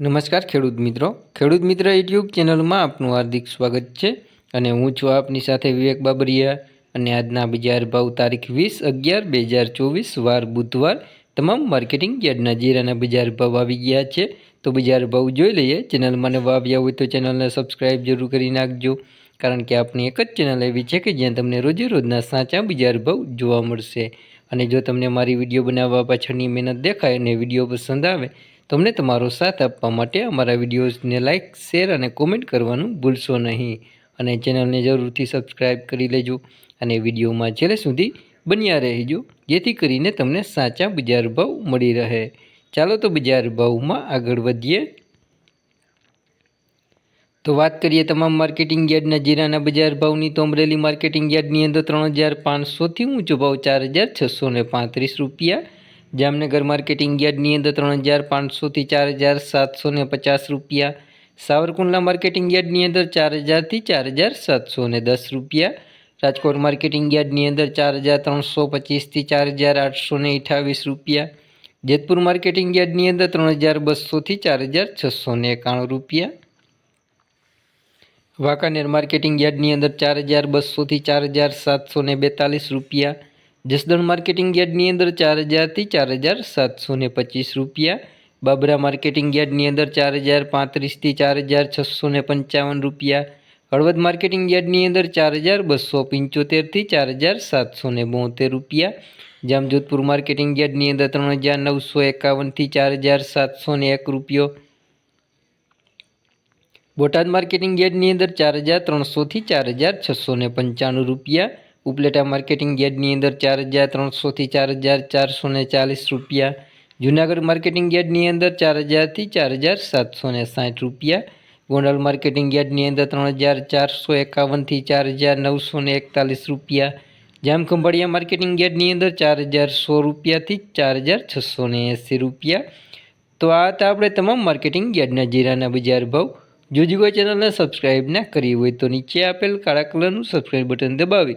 નમસ્કાર ખેડૂત મિત્રો. ખેડૂત મિત્ર યુટ્યુબ ચેનલમાં આપનું હાર્દિક સ્વાગત છે અને હું છું આપની સાથે વિવેક બાબરિયા અને આજના બજાર ભાવ તારીખ વીસ અગિયાર બે હજાર ચોવીસ વાર બુધવાર તમામ માર્કેટિંગ યાર્ડના જીરાના બજાર ભાવ આવી ગયા છે. તો બજાર ભાવ જોઈ લઈએ. ચેનલમાં નવા આવ્યા હોય તો ચેનલને સબસ્ક્રાઈબ જરૂર કરી નાખજો. કારણ કે આપની એક જ ચેનલ એવી છે કે જ્યાં તમને રોજે રોજના સાચા બજાર ભાવ જોવા મળશે. અને જો તમને મારી વીડિયો બનાવવા પાછળની મહેનત દેખાય અને વીડિયો પસંદ આવે તમને તમારો સાથ આપવા માટે અમારા વિડીયોઝને લાઇક શેર અને કોમેન્ટ કરવાનું ભૂલશો નહીં. અને ચેનલને જરૂરથી સબસ્ક્રાઇબ કરી લેજો અને વિડીયોમાં છેલ્લે સુધી બન્યા રહેજો, જેથી કરીને તમને સાચા બજાર ભાવ મળી રહે. ચાલો તો બજાર ભાવમાં આગળ વધીએ. તો વાત કરીએ તમામ માર્કેટિંગ યાર્ડના જીરાના બજાર ભાવની. તો અમરેલી માર્કેટિંગ યાર્ડની અંદર ત્રણ હજાર પાંચસોથી ઊંચો ભાવ ચાર હજાર છસો પાંત્રીસ રૂપિયા જામનગર માર્કેટિંગ યાર્ડની અંદર ત્રણ હજાર પાંચસોથી ચાર હજાર સાતસો ને પચાસ રૂપિયા. સાવરકુંડલા માર્કેટિંગ યાર્ડની અંદર ચાર હજારથી ચાર હજાર સાતસો ને દસ રૂપિયા. રાજકોટ માર્કેટિંગ યાર્ડની અંદર ચાર હજાર ત્રણસો પચીસથી ચાર હજાર આઠસો ને અઠાવીસ રૂપિયા. જેતપુર માર્કેટિંગ યાર્ડની અંદર ત્રણ હજાર બસોથી ચાર હજાર છસો ને એકાણું રૂપિયા. વાંકાનેર માર્કેટિંગ યાર્ડની અંદર ચાર હજાર બસોથી ચાર હજાર સાતસો ને બેતાલીસ રૂપિયા. જસદણ માર્કેટિંગ યાર્ડની અંદર ચાર હજારથી ચાર હજાર સાતસો ને પચીસ રૂપિયા બાબરા માર્કેટિંગ યાર્ડની અંદર ચાર હજાર પાંત્રીસથી ચાર હજાર છસો ને પંચાવન રૂપિયા હળવદ માર્કેટિંગ યાર્ડની અંદર ચાર હજાર બસો પંચોતેરથી ચાર હજાર સાતસો ને બોતેર રૂપિયા જામજોધપુર માર્કેટિંગ યાર્ડની અંદર ત્રણ હજાર નવસો એકાવનથી ચાર હજાર સાતસો ને એક રૂપિયો બોટાદ માર્કેટિંગ યાર્ડની અંદર ચાર હજાર ત્રણસોથી ચાર હજાર છસો ને પંચાણું રૂપિયા ઉપલેટા માર્કેટિંગ યાર્ડની અંદર ચાર હજાર ત્રણસોથી ચાર હજાર ચારસો ચાલીસ રૂપિયા. જૂનાગઢ માર્કેટિંગ યાર્ડની અંદર ચાર હજારથી ચાર હજાર સાતસો સાઠ રૂપિયા. ગોંડલ માર્કેટિંગ યાર્ડની અંદર ત્રણ હજાર ચારસો એકાવનથી ચાર હજાર નવસો એકતાલીસ રૂપિયા. જામખંભાળિયા માર્કેટિંગ યાર્ડની અંદર ચાર હજાર સો રૂપિયાથી ચાર હજાર છસો એંસી રૂપિયા. તો આ હતા આપણે તમામ માર્કેટિંગ યાર્ડના જીરાના બજાર ભાવ. જો કોઈ ચેનલને સબસ્ક્રાઈબ ના કરી હોય તો નીચે આપેલ કાળા કલરનું સબસ્ક્રાઈબ બટન દબાવી.